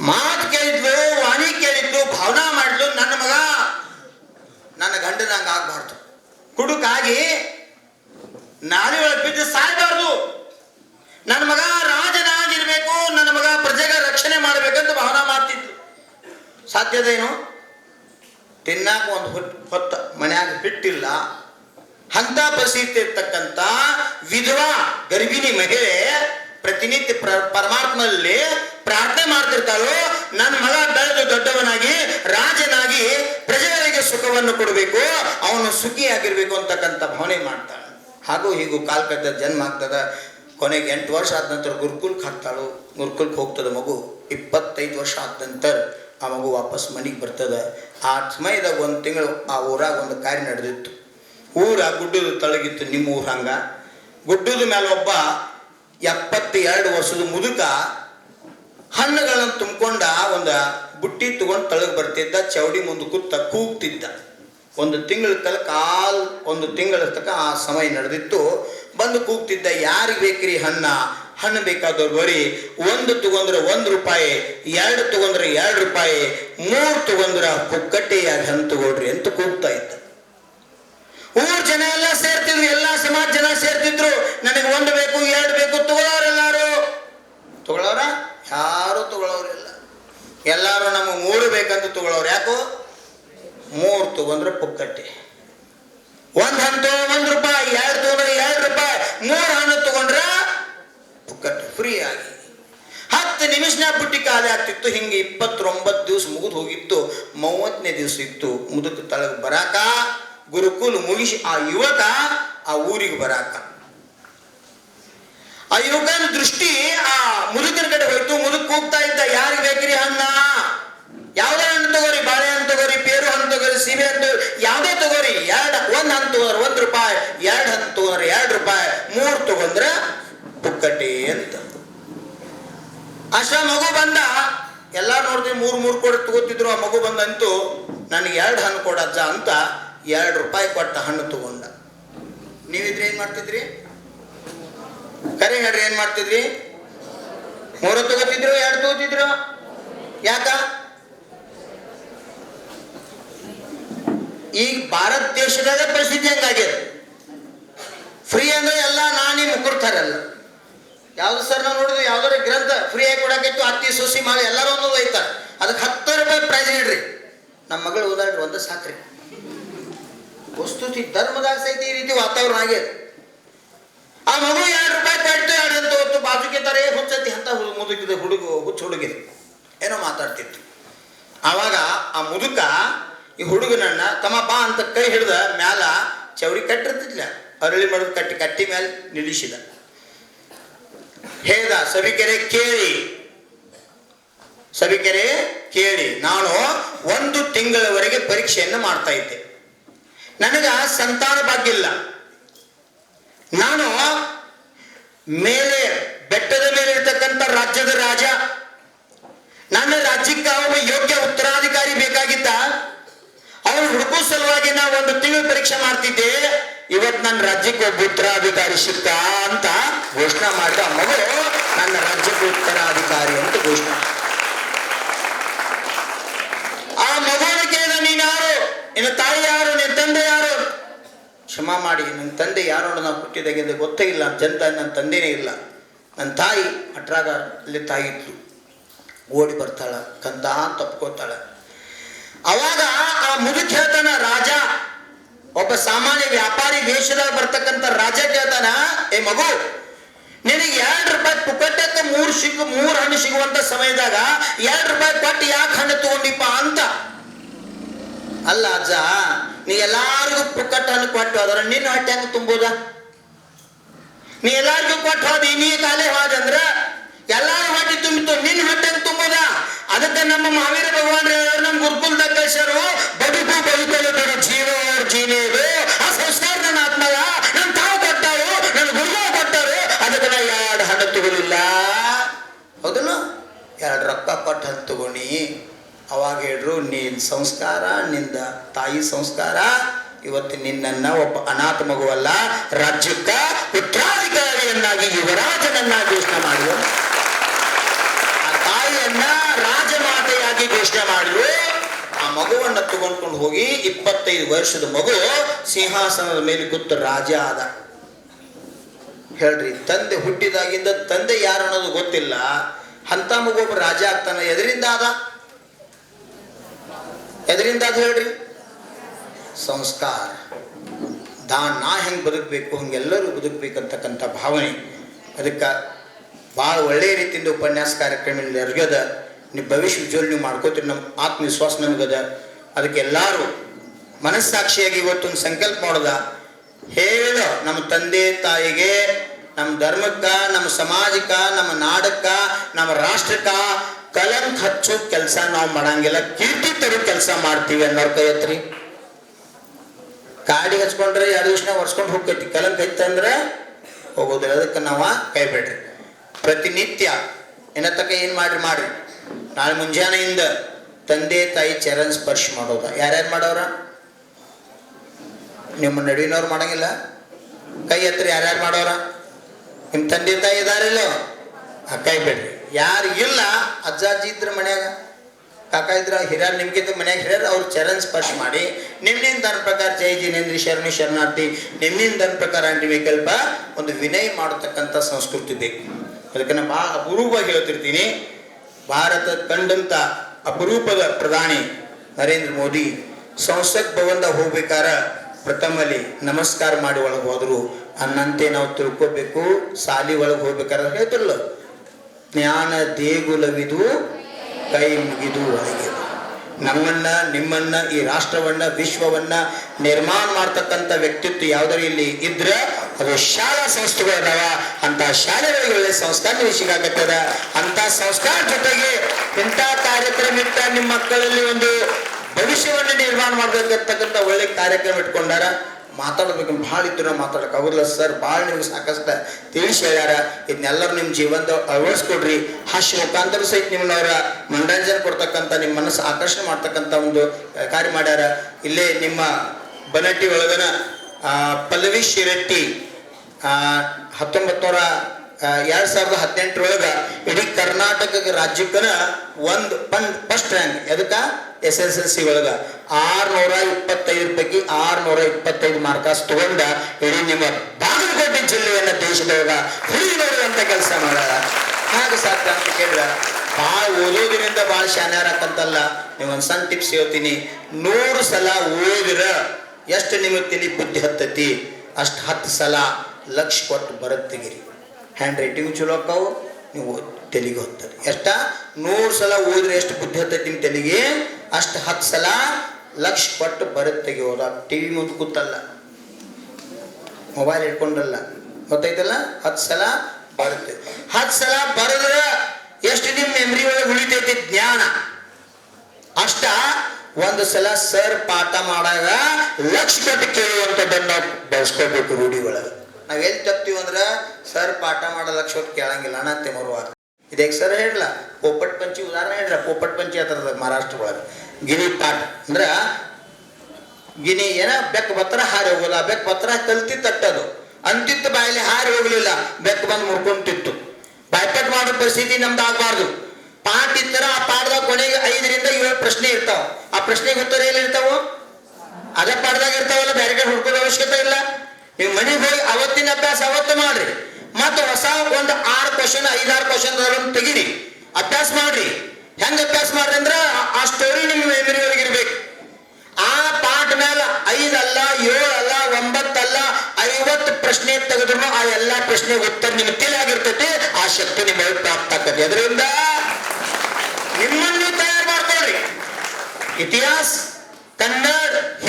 ಮಾತು ಕೇಳಿದ್ಲು, ವಾಣಿ ಕೇಳಿದ್ಲು, ಭಾವನಾ ಮಾಡಿದ್ಲು ನನ್ನ ಮಗ, ನನ್ನ ಗಂಡನಂಗ ಆಗ್ಬಾರ್ದು. ಕುಡುಕಾಗಿ ನಾಳೆ ಒಳಗೆ ಬಿದ್ದು ಸಾಯ್ಬಾರ್ದು. ನನ್ನ ಮಗ ರಾಜನಾಗಿರ್ಬೇಕು, ನನ್ನ ಮಗ ಪ್ರಜೆಗೆ ರಕ್ಷಣೆ ಮಾಡ್ಬೇಕಂತ ಭಾವನಾ ಮಾಡ್ತಿದ್ಲು. ಸಾಧ್ಯದೇನು ತಿನ್ನಾಕ ಒಂದು ಹೊತ್ತು ಹೊತ್ತ ಮನ್ಯಾಗ ಹಿಟ್ಟಿಲ್ಲ ಅಂತ ಪರಿಸ್ಥಿತಿ ವಿಧವಾ ಗರ್ಭಿಣಿ ಮಹಿಳೆ ಪ್ರತಿನಿತ್ಯ ಪ್ರ, ಪರಮಾತ್ಮನಲ್ಲಿ ಪ್ರಾರ್ಥನೆ ಮಾಡ್ತಿರ್ತಾಳೋ ನನ್ನ ಮಗ ಬೆಳೆದು ದೊಡ್ಡವನಾಗಿ, ರಾಜನಾಗಿ ಪ್ರಜೆಗಳಿಗೆ ಸುಖವನ್ನು ಕೊಡಬೇಕು, ಅವನು ಸುಖಿಯಾಗಿರ್ಬೇಕು ಅಂತಕ್ಕಂಥ ಭಾವನೆ ಮಾಡ್ತಾಳೆ. ಹಾಗೂ ಹೀಗೂ ಕಾಲ್ಕದ ಜನ್ಮ ಆಗ್ತದ. ಕೊನೆಗೆ ಎಂಟು ವರ್ಷ ಆದ ನಂತರ ಗುರುಕುಲ್ಕ್ ಹಾಕ್ತಾಳು. ಗುರುಕುಲ್ಕ್ ಹೋಗ್ತದ ಮಗು. ಇಪ್ಪತ್ತೈದು ವರ್ಷ ಆದ ನಂತರ ಆ ಮಗು ವಾಪಸ್ ಮನೆಗೆ ಬರ್ತದೆ. ಆ ಸಮಯದಾಗ ಒಂದು ತಿಂಗಳು ಆ ಊರಾಗ ಒಂದು ಕಾರ್ಯ ನಡೆದಿತ್ತು. ಊರ ಗುಡ್ಡದ ತಳಗಿತ್ತು ನಿಮ್ಮ ಊರ ಹಂಗ. ಗುಡ್ಡದ ಮೇಲೆ ಒಬ್ಬ ಎಪ್ಪತ್ತೆರಡು ವರ್ಷದ ಮುದುಕ ಹಣ್ಣುಗಳನ್ನು ತುಂಬಿಕೊಂಡ ಒಂದು ಬುಟ್ಟಿ ತಗೊಂಡು ತಳಗ್ ಬರ್ತಿದ್ದ, ಚೌಡಿ ಮುಂದೆ ಕೂತ ಕೂಗ್ತಿದ್ದ. ಒಂದು ತಿಂಗಳ ತನಕ ಕಾಲ್, ಒಂದು ತಿಂಗಳ ತನಕ ಆ ಸಮಯ ನಡೆದಿತ್ತು. ಬಂದು ಕೂಗ್ತಿದ್ದ, ಯಾರಿಗೆ ಬೇಕ್ರಿ ಹಣ್ಣ? ಹಣ್ಣು ಬೇಕಾದವ್ರು ಬರೀ. ಒಂದು ತಗೊಂಡ್ರೆ ಒಂದು ರೂಪಾಯಿ, ಎರಡು ತಗೊಂಡ್ರೆ ಎರಡು ರೂಪಾಯಿ, ಮೂರು ತಗೊಂಡ್ರೆ ಪುಕ್ಕಟ್ಟೆಯಾಗಿ ಹಣ್ಣು ತಗೊಳ್ರಿ ಅಂತ ಕೂಗ್ತಾ ಇದ್ದ. ಊರ್ ಜನ ಎಲ್ಲ ಸೇರ್ತಿದ್ರು, ಎಲ್ಲ ಸಮಾಜ ಜನ ಸೇರ್ತಿದ್ರು. ನನಗೆ ಒಂದು ಬೇಕು, ಎರಡು ಬೇಕು ತಗೊಳ್ಳೋರೆಲ್ಲಾರು ತಗೊಳ್ಳೋರ? ಯಾರು ತಗೊಳ್ಳೋರಿಲ್ಲ ಎಲ್ಲಾರು ನಮಗೆ ಮೂರು ಬೇಕಂತ ತಗೊಳ್ಳೋರು. ಯಾಕೋ? ಮೂರು ತಗೊಂಡ್ರೆ ಪುಕ್ಕಟ್ಟೆ. ಒಂದು ಹಂತ ಒಂದು ರೂಪಾಯಿ, ಎರಡು ತಗೊಂಡ್ರೆ ಎರಡು ರೂಪಾಯಿ. ಮೂರು ಹಣ್ಣು ತಗೊಂಡ್ರೆ ಪುಕ್ಕಟ್ಟೆ ಫ್ರೀ ಆಗಿ. ಹತ್ತು ನಿಮಿಷನ ಬುಟ್ಟಿ ಖಾಲಿ ಆಗ್ತಿತ್ತು. ಹಿಂಗೆ ಇಪ್ಪತ್ತೊಂಬತ್ತು ದಿವಸ ಮುಗಿದು ಹೋಗಿತ್ತು. ಮೂವತ್ತನೇ ದಿವಸ ಇತ್ತು. ಮುದುಕ ತಳಗ್ ಬರಾಕ ಗುರುಕುಲ್ ಮುಗಿಸಿ ಆ ಯುವಕ ಆ ಊರಿಗೆ ಬರಾಕ. ಆ ಯುವಕನ ದೃಷ್ಟಿ ಆ ಮುದುಕನ ಕಡೆ ಹೋಯ್ತು. ಮುದುಕ್ ಕೂಗ್ತಾ ಇದ್ದ, ಯಾರಿಗೆ ಬೇಕ್ರಿ ಅನ್ನ ಯಾವ್ದೇ ಹಣ್ಣು ತಗೋರಿ, ಬಾಳೆ ಹಣ್ಣು ತಗೋರಿ, ಪೇರು ಹಣ್ಣು ತಗೋರಿ, ಸೀಬೆ ಹಣ್ಣು ಯಾವುದೇ ತಗೋರಿ. ಎರಡು, ಒಂದ್ ಹಣ್ಣು ತಗೋರಿ, ಒಂದ್ ರೂಪಾಯಿ. ಎರಡು ಹಣ್ಣು ತಗೋರಿ, ಎರಡು ರೂಪಾಯಿ. ಮೂರ್ ತಗೊಂಡ್ರೆ ಪುಕ್ಕಟೆ ಅಂತ. ಅಷ್ಟ ಮಗು ಬಂದ. ಎಲ್ಲ ನೋಡಿದ್ವಿ ಮೂರು ಮೂರು ಕೊಡು ತಗೋತಿದ್ರು. ಆ ಮಗು ಬಂದಂತೂ, ನನಗೆ ಎರಡು ಹಣ್ಣು ಕೊಡಜ್ಜ ಅಂತ ಎರಡು ರೂಪಾಯಿ ಕೊಟ್ಟ ಹಣ್ಣು ತಗೊಂಡ. ನೀವಿದ್ರೆ ಏನು ಮಾಡ್ತಿದ್ರಿ? ಕರೆ ಹೇಳ್ರಿ, ಏನು ಮಾಡ್ತಿದ್ರಿ? ಮೂರು ತಗೋತಿದ್ರು, ಎರಡು ತಗೋತಿದ್ರು? ಯಾಕ? ಈಗ ಭಾರತ ದೇಶದಾಗ ಪರಿಸ್ಥಿತಿ ಹಂಗಾಗ್ಯದ? ಫ್ರೀ ಅಂದ್ರೆ ಎಲ್ಲ ನಾನಿ ಮುಕುರ್ತಾರಲ್ಲ ಯಾವ್ದು ಸರ್ ನಾವು ನೋಡಿದ್ರು ಯಾವ್ದಾರ ಗ್ರಂಥ ಫ್ರೀ ಆಗಿ ಕೊಡಾಕಿತ್ತು ಅತ್ತಿ ಸೊಸಿ ಮಾಡಿ ಎಲ್ಲರೂ ಒಂದು ಒಯ್ತಾರೆ. ಅದಕ್ಕೆ ಹತ್ತು ರೂಪಾಯಿ ಪ್ರೈಸ್ ಇಡ್ರಿ ನಮ್ಮ ಮಗಳು ಓದಾಡ್ರಿ ಒಂದು ಸಾಕ್ರಿ. ವಸ್ತುತಿ ಧರ್ಮದಾಗ ಸಹಿತ ಈ ರೀತಿ ವಾತಾವರಣ ಆಗ್ಯದ. ಆ ಮಗು ಎರಡು ರೂಪಾಯಿ ಕೊಟ್ಟು ಎರಡು ಅಂತ ಹೊತ್ತು ಬಾಜುಗೆ ತರ ಹುಚ್ಚತಿ ಅಂತ ಮುದುಕಿದ ಹುಡುಗ ಹುಚ್ಚ ಹುಡುಗಿ ಏನೋ ಮಾತಾಡ್ತಿತ್ತು. ಆವಾಗ ಆ ಮುದುಕ ಈ ಹುಡುಗನನ್ನ ತಮ್ಮ ಬಾ ಅಂತ ಕೈ ಹಿಡ್ದ ಮ್ಯಾಲ ಚೌರಿ ಕಟ್ಟಿರ್ತಿದ್ಲ. ಅರಳಿ ಮರದ ಕಟ್ಟಿ ಕಟ್ಟಿ ಮೇಲೆ ನಿಲ್ಲಿಸಿದ. ಹೇದ ಸಭಿಕೆರೆ, ಕೇಳಿ. ಸಭಿಕೆರೆ, ಕೇಳಿ. ನಾನು ಒಂದು ತಿಂಗಳವರೆಗೆ ಪರೀಕ್ಷೆಯನ್ನು ಮಾಡ್ತಾ ಇದ್ದೆ. ನನಗ ಸಂತಾನ ಭಾಗ್ಯ ಇಲ್ಲ. ನಾನು ಮೇಲೆ, ಬೆಟ್ಟದ ಮೇಲೆ ಇರ್ತಕ್ಕಂಥ ರಾಜ್ಯದ ರಾಜ. ನನ್ನ ರಾಜ್ಯಕ್ಕೆ ಒಬ್ಬ ಯೋಗ್ಯ ಉತ್ತರಾಧಿಕಾರಿ ಬೇಕಾಗಿದ್ದ. ಅವನು ಹುಡುಕೋ ಸಲುವಾಗಿ ನಾವು ಒಂದು ತಿಂಗಳು ಪರೀಕ್ಷೆ ಮಾಡ್ತಿದ್ದೆ. ಇವತ್ ನನ್ನ ರಾಜ್ಯಕ್ಕೆ ಒಬ್ಬ ಉತ್ತರಾಧಿಕಾರಿ ಸಿಗ್ತಾ ಅಂತ ಘೋಷಣೆ ಮಾಡಿದ ಮಗಳು ಮಗು ನನ್ನ ರಾಜ್ಯಕ್ಕೆ ಉತ್ತರಾಧಿಕಾರಿ ಅಂತ ಘೋಷಣೆ ಆ ಮಗುವಿನ ಕೇಳಿದ ನೀನು ಯಾರು ನಿನ್ನ ತಾಯಿ ಯಾರು ನಿನ್ನ ತಂದೆ ಯಾರು ಕ್ಷಮಾ ಮಾಡಿ, ನನ್ನ ತಂದೆ ಯಾರು ನಾವು ಹುಟ್ಟಿದಾಗಿಂದ ಗೊತ್ತೇ ಇಲ್ಲ. ಜನ್ತ ನನ್ನ ತಂದೆಯೇ ಇಲ್ಲ. ನನ್ನ ತಾಯಿ ಅಟ್ರಾಗ ಅಲ್ಲಿ ತಾಯಿ ಇದ್ಲು ಓಡಿ ಬರ್ತಾಳ, ಕಂದ ತಪ್ಕೋತಾಳೆ ತಪ್ಕೋತಾಳ ಅವಾಗ ಆ ಮುದುಕ್ ಹೇಳ್ತಾನ ರಾಜ, ಒಬ್ಬ ಸಾಮಾನ್ಯ ವ್ಯಾಪಾರಿ ವೇಷದಾಗ ಬರ್ತಕ್ಕಂಥ ರಾಜ ಕೇಳ್ತಾನ, ಏ ಮಗು, ನಿನಗೆ ಎರಡು ರೂಪಾಯಿ ಪುಕಟ್ಟಕ್ಕೆ ಮೂರು ಸಿಗ, ಮೂರು ಹಣ್ಣು ಸಿಗುವಂತ ಸಮಯದಾಗ ಎರಡು ರೂಪಾಯಿ ಕೊಟ್ಟು ಯಾಕೆ ಹಣ್ಣು ತಗೊಂಡಿಪ್ಪ? ಅಂತ. ಅಲ್ಲ ಅಜ್ಜ ನೀ ಎಲ್ಲಾರಿಗೂ ಪುಕ್ಕಟ್ಟ ಹಣ್ಣು ಕೊಟ್ಟು ಅದರ ನಿನ್ನ ಹೊಟ್ಟೆ ಹೆಂಗೆ ತುಂಬೋದ. ನೀ ಎಲ್ಲಾರಿಗೂ ಕೊಟ್ಟು ಹೋದ ನೀ ಕಾಲೇ ಹೋದಂದ್ರ ಎಲ್ಲಾರು ಹೊಟ್ಟೆ ತುಂಬಿತು, ನಿನ್ನ ಹೊಟ್ಟೆ ಹೆಂಗ್ ತುಂಬೋದ? ಅದಕ್ಕೆ ನಮ್ಮ ಮಹಾವೀರ ಭಗವಾನ್ ನಮ್ಮ ಗುರುಕುಲ್ ದಕ್ಕೇಶರು ಬದುಕು ಬದುಕಲು ಜೀವ ಜೀನೇದು ಆ ಸಂಸ್ಕಾರ ನನ್ನ ಆತ್ಮಯ ನನ್ನ ತಾವು ಕೊಟ್ಟಾರು ನನ್ನ ಗುರುಗಳು ಕೊಟ್ಟಾರು ಅದಕ್ಕೆ ನಾ ಎರಡು ಹಣ್ಣು ತಗೊಳಿಲ್ಲ ಹೌದಲ್ಲ ಎರಡು ರೊಕ್ಕ ಕೊಟ್ಟು ಹಣ್ಣು ತಗೊಂಡಿ ಅವಾಗ ಹೇಳ್ರು ನಿನ್ನ ಸಂಸ್ಕಾರ ನಿಂದ ತಾಯಿ ಸಂಸ್ಕಾರ, ಇವತ್ತು ನಿನ್ನನ್ನು ಒಬ್ಬ ಅನಾಥ ಮಗುವಲ್ಲ, ರಾಜ್ಯಕ್ಕ ಉತ್ತರಾಧಿಕಾರಿಯನ್ನಾಗಿ ಯುವರಾಜನನ್ನಾಗಿ ಘೋಷಣೆ ಮಾಡಿದ್ರು. ಆ ತಾಯಿಯನ್ನ ರಾಜಮಾತೆಯಾಗಿ ಘೋಷಣೆ ಮಾಡಿದ್ರು. ಆ ಮಗುವನ್ನ ತಗೊಂಡ್ಕೊಂಡು ಹೋಗಿ ಇಪ್ಪತ್ತೈದು ವರ್ಷದ ಮಗು ಸಿಂಹಾಸನದ ಮೇಲೆ ಕೂತು ರಾಜ ಆದ. ಹೇಳ್ರಿ, ತಂದೆ ಹುಟ್ಟಿದಾಗಿಂದ ತಂದೆ ಯಾರು ಅನ್ನೋದು ಗೊತ್ತಿಲ್ಲ. ಅಂತ ಮಗು ಒಬ್ಬ ರಾಜ ಆಗ್ತಾನೆ, ಎದರಿಂದ ಆದ? ಎದರಿಂದ ಅದು ಹೇಳ್ರಿ? ಸಂಸ್ಕಾರ. ದಾ ನಾ ಹೆಂಗೆ ಬದುಕಬೇಕು, ಹಂಗೆಲ್ಲರೂ ಬದುಕಬೇಕಂತಕ್ಕಂಥ ಭಾವನೆ. ಅದಕ್ಕೆ ಭಾಳ ಒಳ್ಳೆಯ ರೀತಿಯಿಂದ ಉಪನ್ಯಾಸ ಕಾರ್ಯಕ್ರಮ ನೆರಗದ ನೀವು ಭವಿಷ್ಯ ಉಜ್ವಲ ನೀವು ಮಾಡ್ಕೋತೀರಿ ನಮ್ಮ ಆತ್ಮವಿಶ್ವಾಸ ನಮಗದ. ಅದಕ್ಕೆ ಎಲ್ಲರೂ ಮನಸ್ಸಾಕ್ಷಿಯಾಗಿ ಇವತ್ತೊಂದು ಸಂಕಲ್ಪ ಮಾಡೋದ, ಹೇಳ ನಮ್ಮ ತಂದೆ ತಾಯಿಗೆ, ನಮ್ಮ ಧರ್ಮಕ್ಕ, ನಮ್ಮ ಸಮಾಜಕ್ಕ, ನಮ್ಮ ನಾಡಕ್ಕ, ನಮ್ಮ ರಾಷ್ಟ್ರಕ್ಕ ಕಲಂಕ ಹಚ್ಚೋ ಕೆಲಸ ನಾವು ಮಾಡಂಗಿಲ್ಲ, ಕೀರ್ತಿ ತರೋ ಕೆಲಸ ಮಾಡ್ತೀವಿ ಅನ್ನೋರ್ ಕೈ ಎತ್ರಿ. ಕಾಡಿ ಹಚ್ಕೊಂಡ್ರೆ ಎರಡು ದಿವಸ ಒರ್ಸ್ಕೊಂಡು ಹೋಗ್ತೈತಿ. ಕಲಂಕ ಐತಂದ್ರೆ ಹೋಗೋದಿಲ್ಲ, ಅದಕ್ಕೆ ನಾವು ಕೈ ಬಿಡ್ರಿ ಪ್ರತಿನಿತ್ಯ ಏನತ್ತಕ ಏನು ಮಾಡ್ರಿ ಮಾಡ್ರಿ. ನಾಳೆ ಮುಂಜಾನೆಯಿಂದ ತಂದೆ, ತಾಯಿ ಚರಣ್ ಸ್ಪರ್ಶ ಮಾಡೋದ. ಯಾರ್ಯಾರು ಮಾಡೋರ? ನಿಮ್ಮ ನಡುವಿನವ್ರು ಮಾಡಂಗಿಲ್ಲ. ಕೈ ಹತ್ರ ಯಾರ್ಯಾರು ಮಾಡೋರ? ನಿಮ್ಮ ತಂದೆ, ತಾಯಿ ಇದಾರಿಲ್ಲೋ? ಆ ಕೈ ಬಿಡ್ರಿ ಯಾರು ಇಲ್ಲ ಅಜ್ಜ ಅಜ್ಜಿ ಇದ್ರ ಮನ್ಯಾಗ, ಕಾಕ ಇದ್ರ ಹಿರಿಯರು ನಿಮ್ಗಿಂತ ಮನ್ಯಾಗ ಹಿರಿಯರು, ಅವ್ರು ಚರಣ್ ಸ್ಪರ್ಶ ಮಾಡಿ ನಿಮ್ಮಿಂದ ಧನ ಪ್ರಕಾರ ಜೈ ಜಿನೇಂದ್ರಿ ಶರಣಿ ಶರಣಾರ್ಥಿ ನಿಮ್ಮಿಂದ ಧರ್ಮ ಪ್ರಕಾರ ಅಂಟಿ ವಿಕಲ್ಪ, ಒಂದು ವಿನಯ ಮಾಡತಕ್ಕಂಥ ಸಂಸ್ಕೃತಿ ಬೇಕು. ಅದಕ್ಕೆ ನಾನು ಭಾಳ ಅಪರೂಪವಾಗಿ ಹೇಳ್ತಿರ್ತೀನಿ. ಭಾರತ ಕಂಡಂಥ ಅಪರೂಪದ ಪ್ರಧಾನಿ ನರೇಂದ್ರ ಮೋದಿ, ಸಂಸತ್ ಭವನದ ಹೋಗ್ಬೇಕಾರ ಪ್ರಥಮಲ್ಲಿ ನಮಸ್ಕಾರ ಮಾಡಿ ಒಳಗೆ ಹೋದರು. ಅನ್ನಂತೆ ನಾವು ತಿಳ್ಕೊಬೇಕು, ಸಾಲಿ ಒಳಗೆ ಹೋಗ್ಬೇಕಾದ್ರೆ ಹೇಳ್ತಿರಲ್ಲ. ಜ್ಞಾನ ದೇಗುಲವಿದು ಕೈ ಮುಗಿದು ಒಳಗೆ ನಮ್ಮನ್ನ, ನಿಮ್ಮನ್ನ, ಈ ರಾಷ್ಟ್ರವನ್ನ, ವಿಶ್ವವನ್ನ ನಿರ್ಮಾಣ ಮಾಡ್ತಕ್ಕಂಥ ವ್ಯಕ್ತಿತ್ವ ಯಾವ್ದಾರು ಇಲ್ಲಿ ಇದ್ರೆ ಅದು ಶಾಲಾ ಸಂಸ್ಥೆಗಳು ಅದಾವ. ಅಂತ ಶಾಲೆಗಳಿಗೆ ಒಳ್ಳೆ ಸಂಸ್ಕಾರ ಸಿಗಾಕತ್ತದ ಅಂತ ಸಂಸ್ಕಾರ ಜೊತೆಗೆ ಇಂಥ ಕಾರ್ಯಕ್ರಮ ಇಟ್ಟ ನಿಮ್ಮ ಮಕ್ಕಳಲ್ಲಿ ಒಂದು ಭವಿಷ್ಯವನ್ನು ನಿರ್ಮಾಣ ಮಾಡ್ಬೇಕಂತಕ್ಕಂಥ ಒಳ್ಳೆ ಕಾರ್ಯಕ್ರಮ ಇಟ್ಕೊಂಡಾರ ಮಾತಾಡ್ಬೇಕು ಭಾಳ ಇತ್ತು ನಾವು ಆಗೋದಿಲ್ಲ ಸರ್ ಭಾಳ ನಿಮ್ಗೆ ಸಾಕಷ್ಟು ತಿಳಿಸಿ ಹೇಳ್ಯಾರ. ಇದನ್ನೆಲ್ಲರೂ ನಿಮ್ಮ ಜೀವನದ ಅಳವಡಿಸ್ಕೊಡ್ರಿ. ಹಾಸ್ಯ ಮುಖಾಂತರ ಸಹಿತ ನಿಮ್ಮನ್ನವರ ಮನರಂಜನೆ ಕೊಡ್ತಕ್ಕಂಥ ನಿಮ್ಮ ಮನಸ್ಸು ಆಕರ್ಷಣೆ ಮಾಡ್ತಕ್ಕಂಥ ಒಂದು ಕಾರ್ಯ ಮಾಡ್ಯಾರ. ಇಲ್ಲೇ ನಿಮ್ಮ ಬನಟ್ಟಿ ಒಳಗನ ಆ, ಪಲ್ಲವಿ ಶಿರಟ್ಟಿ ಹತ್ತೊಂಬತ್ತು ನೂರ ಎರಡು ಸಾವಿರದ ಹದಿನೆಂಟರೊಳಗೆ ಇಡೀ ಕರ್ನಾಟಕ ರಾಜ್ಯಕ್ಕನ ಒಂದು ಪನ್ ಫಸ್ಟ್ ರ್ಯಾಂಕ್ ಎದಕ್ಕ? ಎಸ್ ಎಸ್ ಎಲ್ ಸಿ ಒಳಗ. ಆರ್ನೂರ ಇಪ್ಪತ್ತೈದು ಪೈಕಿ ಆರ್ನೂರ ಇಪ್ಪತ್ತೈದು ಮಾರ್ಕಾಸ್ ತಗೊಂಡ ಇಡೀ ನಿಮ್ಮ ಬಾಗಲಕೋಟೆ ಜಿಲ್ಲೆಯನ್ನ ದೇಶದೊಳಗ ಹುಡುಗಿ ನೋಡುವಂತ ಕೆಲಸ ಮಾಡ್ಯಾರ. ಹಾಗೆ ಸಾಧ್ಯ ಅಂತ ಕೇಳಿದ ಭಾಳ ಓದೋದ್ರಿಂದ ಭಾಳ ಶಾನ್ಯಾರಕ್ಕಂತಲ್ಲ ನೀವು ಒಂದು ಸಣ್ಣ ಟಿಪ್ಸ್ ಹೇಳ್ತೀನಿ. ನೂರು ಸಲ ಓದಿರ ಎಷ್ಟು ನಿಮಗೆ ತಿಳಿ ಬುದ್ಧಿ ಹತ್ತತಿ? ಅಷ್ಟು ಹತ್ತು ಸಲ ಲಕ್ಷ ಕೊಟ್ಟು ಬರತ್ ತೆಗಿರಿ. ಹ್ಯಾಂಡ್ ರೈಟಿಂಗ್ ಚಲೋ ಅಕ್ಕಾವು? ನೀವು ತೆಲಿಗೆ ಹೋಗ್ತಾರೆ ಎಷ್ಟ? ನೂರು ಸಲ ಓದಿದ್ರೆ ಎಷ್ಟು ಬುದ್ಧಿ ಹತ್ತೈತಿ ನಿಮ್ಮ ತೆಲಿಗೆ? ಅಷ್ಟು ಹತ್ತು ಸಲ ಲಕ್ಷ ಪಟ್ಟು ಬರತ್ ತೆಗಿಯೋದ. ಟಿ ವಿ ಮುಂದೆ ಕೂತಲ್ಲ. ಮೊಬೈಲ್ ಇಟ್ಕೊಂಡಲ್ಲ ಗೊತ್ತೈತಲ್ಲ ಹತ್ತು ಸಲ ಬರುತ್ತೆ. ಹತ್ತು ಸಲ ಬರೆದ್ರೆ ಎಷ್ಟು ನಿಮ್ಮ ಮೆಮ್ರಿ ಒಳಗೆ ಉಳಿತೈತಿ? ಜ್ಞಾನ. ಅಷ್ಟ ಒಂದು ಸಲ ಸರ್ ಪಾಠ ಮಾಡಾಗ ಲಕ್ಷ ಪಟ್ಟು ಕೇಳುವಂಥದ್ದನ್ನು ನಾವು ರೂಢಿ ಒಳಗೆ. ನಾವ್ ಎಲ್ಲಿ ತಪ್ತೀವಿ ಅಂದ್ರೆ ಸರ್ ಪಾಠ ಮಾಡೋದಕ್ಕೆ ಕೊಟ್ಟು ಕೇಳಂಗಿಲ್ಲ ಅನ್ನತ್ತೆ ಮರುವಾಗ ಇದೇ ಸರ್ ಹೇಳಲ್ಲ ಪೋಪಟ್ ಪಂಚಿ ಉದಾಹರಣೆ ಹೇಳ್ರ ಪೋಪಟ್ ಪಂಚಿ ಆತರದ ಮಹಾರಾಷ್ಟ್ರ ಒಳಗೆ ಗಿನಿ ಪಾಠ. ಅಂದ್ರ ಗಿನಿ ಏನ, ಬೆಕ್ಕ ಪತ್ರ ಹಾರಿ ಹೋಗಲ್ಲ ಬೆಕ್ಕ ಪತ್ರ ಕಲ್ತಿ ತಟ್ಟದು. ಅಂತಿತ್ತು ಬಾಯಲ್ಲಿ ಹಾರಿ ಹೋಗ್ಲಿಲ್ಲ, ಬೆಕ್ಕ ಬಂದು ಮುರ್ಕೊಂತಿತ್ತು. ಬಾಯ್ಪಾಟ್ ಮಾಡೋ ಪರಿಸ್ಥಿತಿ ನಮ್ದು ಆಗ್ಬಾರ್ದು. ಪಾಠ ಇತ್ತರ ಆ ಪಾಠದಾಗ ಕೊನೆಗೆ ಐದರಿಂದ ಏಳು ಪ್ರಶ್ನೆ ಇರ್ತಾವ. ಆ ಪ್ರಶ್ನೆಗೆ ಉತ್ತರ ಎಲ್ಲಿರ್ತಾವ? ಅದೇ ಪಾಠದಾಗ ಇರ್ತಾವಲ್ಲ ಬೇರೆ ಕಡೆ ಹುಡ್ಕೋದ ಅವಶ್ಯಕತೆ ಇಲ್ಲ. ನೀವು ಮನೆಗೆ ಹೋಗಿ ಅವತ್ತಿನ ಅಭ್ಯಾಸ ಅವತ್ತು ಮಾಡ್ರಿ. ಮತ್ತೆ ಹೊಸ ಒಂದು ಆರು ಕ್ವಶನ್ ಐದಾರು ಕ್ವಶನ್ ತೆಗೀರಿ. ಅಭ್ಯಾಸ ಮಾಡ್ರಿ. ಹೆಂಗ್ ಅಭ್ಯಾಸ ಮಾಡ್ರಿ ಅಂದ್ರೆ, ಆ- ಸ್ಟೋರಿ ನಿಮ್ಮ ಮೆಮರಿ ಒಳಗೆ ಇರ್ಬೇಕು. ಆ ಪಾಠ ಮೇಲ ಐದಲ್ಲ, ಏಳಲ್ಲ, ಒಂಬತ್ತಲ್ಲ, ಐವತ್ತು ಪ್ರಶ್ನೆ ತೆಗೆದ್ರು ಆ ಎಲ್ಲಾ ಪ್ರಶ್ನೆ ಉತ್ತರ ನಿಮ್ಮ ತಿಳಿಯಾಗಿರ್ತೈತಿ ಆ ಶಕ್ತಿ ನಿಮಗೆ ಪ್ರಾಪ್ತ ಆಗ್ತದೆ ಅದರಿಂದ ನಿಮ್ಮನ್ನು ತಯಾರು ಮಾಡ್ಕೊಳ್ರಿ. ಇತಿಹಾಸ, ಕನ್ನಡ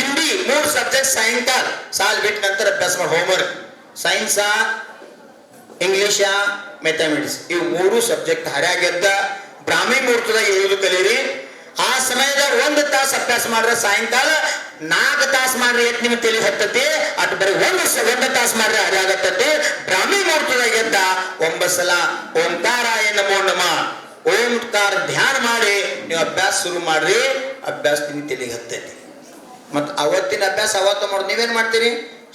ಮೂರು ಸಬ್ಜೆಕ್ಟ್ ಸಾಯಂಕಾಲ ಸಾಲ್ ಬಿಟ್ಟ ನಂತರ ಅಭ್ಯಾಸ ಮಾಡಿ ಹೋಮ್ವರ್ಕ್ ಸೈನ್ಸ ಇಂಗ್ಲಿಷ ಮೆಥಮೆಟಿಕ್ಸ್ ಇವು ಮೂರು ಸಬ್ಜೆಕ್ಟ್ ಹರ್ಯಾಗೆದ್ದ ಬ್ರಾಹ್ಮಿ ಮುಹೂರ್ತದಾಗ ಏಳುದು ಕಲೀರಿ. ಆ ಸಮಯದಾಗ ಒಂದು ತಾಸು ಅಭ್ಯಾಸ ಮಾಡಿದ್ರೆ ಸಾಯಂಕಾಲ ನಾಲ್ಕು ತಾಸು ಮಾಡ್ರಿ ಎತ್ ನಿಮ್ಗೆ ತಲೆ ಹತ್ತತಿ ಅಟ್ ಬರೀ ಒಂದು ಒಂದು ತಾಸು ಮಾಡ್ರೆ ಅದಾಗತ್ತತಿ ಬ್ರಾಹ್ಮಿ ಮುಹೂರ್ತದಾಗ ಎದ್ದ ಒಂಬತ್ತು ಸಲ ಓಂಕಾರ ಏನಮೋ ನಮ ಓಂಕಾರ ಧ್ಯಾನ ಮಾಡಿ, ನೀವು ಅಭ್ಯಾಸ ಶುರು ಮಾಡ್ರಿ, ಅಭ್ಯಾಸ ನಿಮ್ಗೆ ತಲೆಗೆ ಹತ್ತೈತಿ ಮತ್ತು ಅವತ್ತಿನ ಅಭ್ಯಾಸ ಅವತ್ತು ಮಾಡೋದು ನೀವೇನು ಮಾಡ್ತೀರಿ?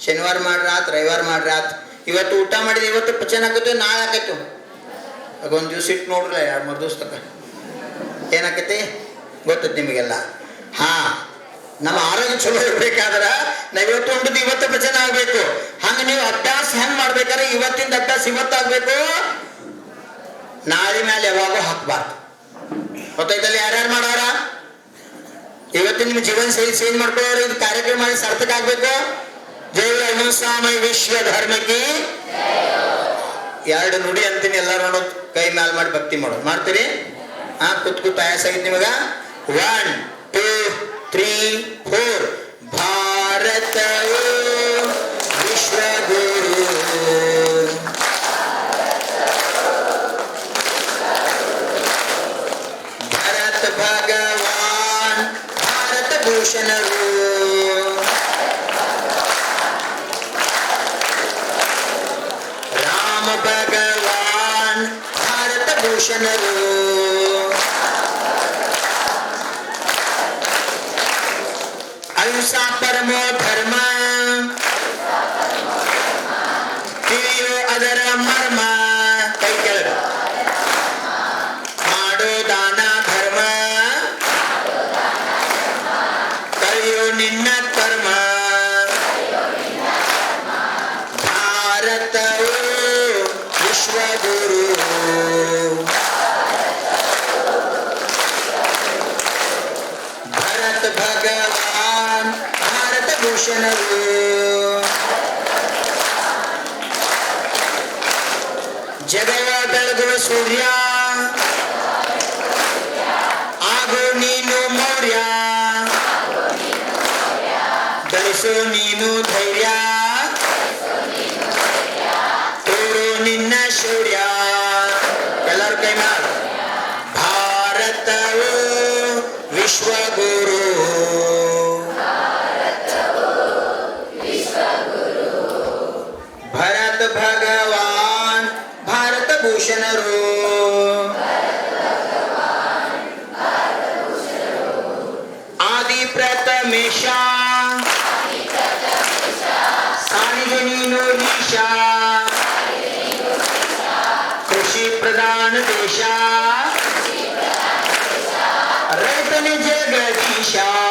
ಶನಿವಾರ ಮಾಡ್ರಿ ಆತ್ ರವಿವಾರ ಮಾಡ್ರಿ ಆತ್ ಇವತ್ತು ಊಟ ಮಾಡಿದ್ರೆ ಇವತ್ತು ಪಚನ ಆಗತ್ತೆ ನಾಳೆ ಆಕೈತು ಆಗ ಒಂದು ದಿವ್ಸ ಇಟ್ಟು ನೋಡ್ರಲ್ಲ ಎರಡು ಮೂರು ದಿವ್ಸ ತಕ ಏನಾಕೈತಿ? ಗೊತ್ತೈತಿ ನಿಮಗೆಲ್ಲ. ಹಾ, ನಮ್ಮ ಆರೋಗ್ಯ ಚಲೋ ಇರ್ಬೇಕಾದ್ರೆ ನಾವು ಇವತ್ತು ಉಂಡದ್ದು ಇವತ್ತು ಪಚನ ಆಗ್ಬೇಕು. ಹಂಗೆ ನೀವು ಅಭ್ಯಾಸ ಹೆಂಗೆ ಮಾಡ್ಬೇಕಾದ್ರೆ ಇವತ್ತಿಂದ ಅಭ್ಯಾಸ ಇವತ್ತಾಗಬೇಕು ನಾಳೆ ಮೇಲೆ ಯಾವಾಗೂ ಹಾಕ್ಬಾರ್ದು. ಗೊತ್ತೈತಲ್ಲ ಯಾರ್ಯಾರು ಮಾಡೋರ ಇವತ್ತು ನಿಮ್ಮ ಜೀವನ ಶೈಲಿ ಚೇಂಜ್ ಮಾಡ್ಕೊಳ್ಳೋರು ಇದು ಕಾರ್ಯಕ್ರಮ ಸಾರ್ಥಕ ಆಗ್ಬೇಕು. ಜೈ ಅಹಿಂಸಾಮಯ ವಿಶ್ವ ಧರ್ಮಕ್ಕೆ. ಎರಡು ನುಡಿ ಅಂತೀನಿ ಎಲ್ಲರೂ ನೋಡೋ, ಕೈ ಮ್ಯಾಲ್ ಮಾಡಿ ಭಕ್ತಿ ಮಾಡೋದು ಮಾಡ್ತೀರಿ? ಆ, ಕುತ್ ಕುತ್ ಆಯಾಸ ಆಗಿತ್ತು ನಿಮಗ. One two three four Bharat ವಿಶ್ವ ಗುರು. ಭಾರತ ಭಾರತ ಭೂಷಣರು ರಾಮ ಭಗವಾನ್ ಭಾರತ ಭೂಷಣರು ಅಹಿಂಸಾ ಪರಮೋ పురుషులకు జగవ వెలుగు సూర్యా ಪ್ರಧಾನ ದೇಶ ರೈತನ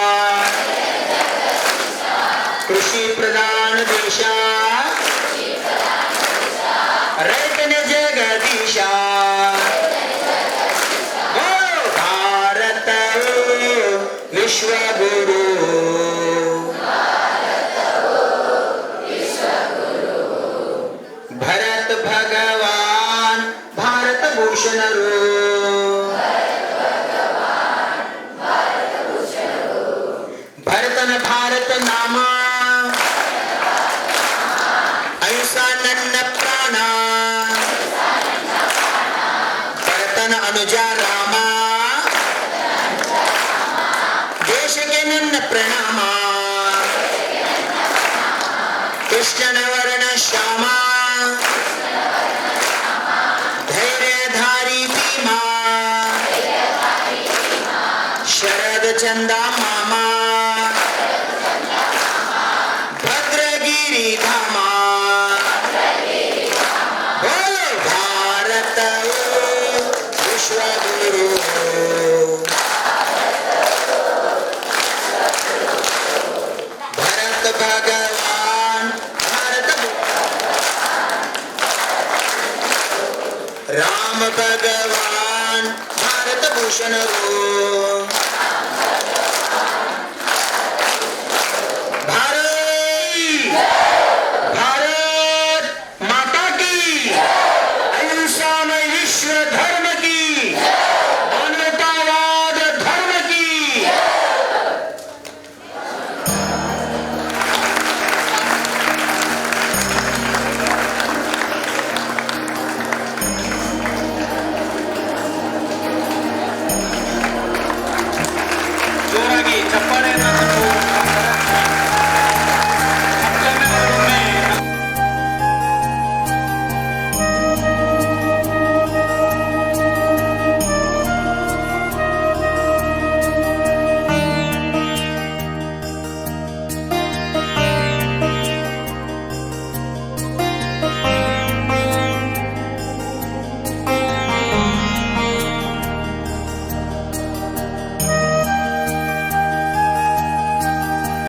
कृष्ण वर्ण श्यामा। धैर्यधारी भीमा। शरदचन्दा मामा। ರಾಮ ಭಗವಾನ್ ಭಾರತ ಭೂಷಣರು